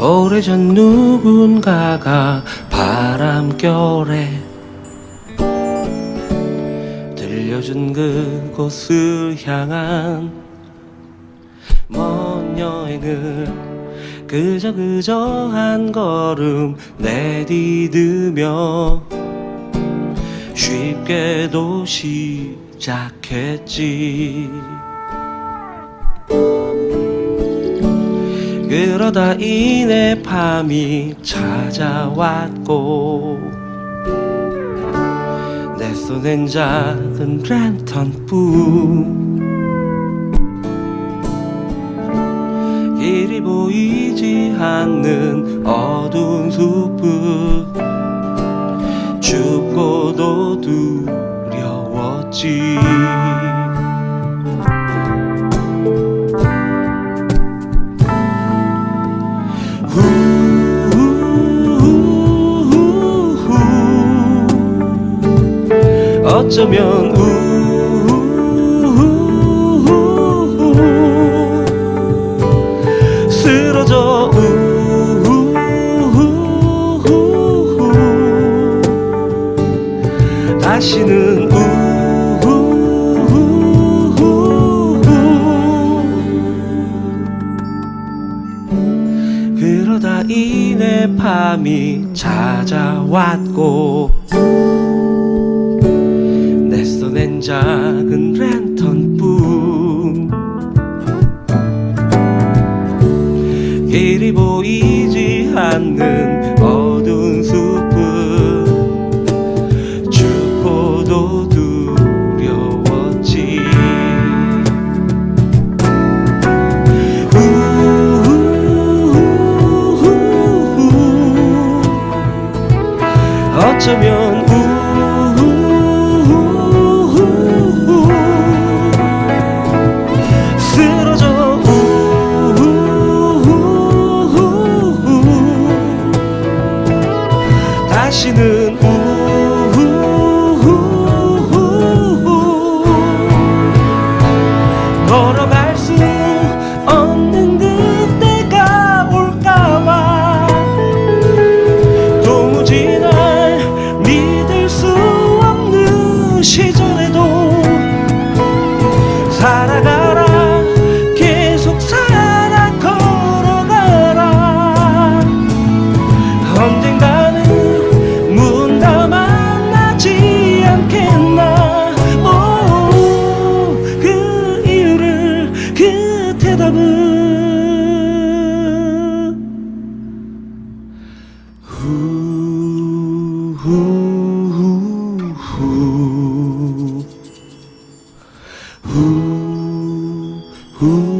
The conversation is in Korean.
오래전 누군가가 바람결에 들려준 그곳을 향한 먼 여행을 그저 그저 한 걸음 내디드며 쉽게도 시작했지 그러다 이내 밤이 찾아왔고 내 손엔 작은 랜턴뿐. 길이 보이지 않는 어두운 숲은 춥고도 두려웠지 어쩌면 우우우우우 쓰러져 우우우우우 다시는 우우우우우 내 밤이 찾아왔고 내 손엔 작은 랜턴뿐 길이 보이지 않는 어쩌면 대답은 후후후 후, 후.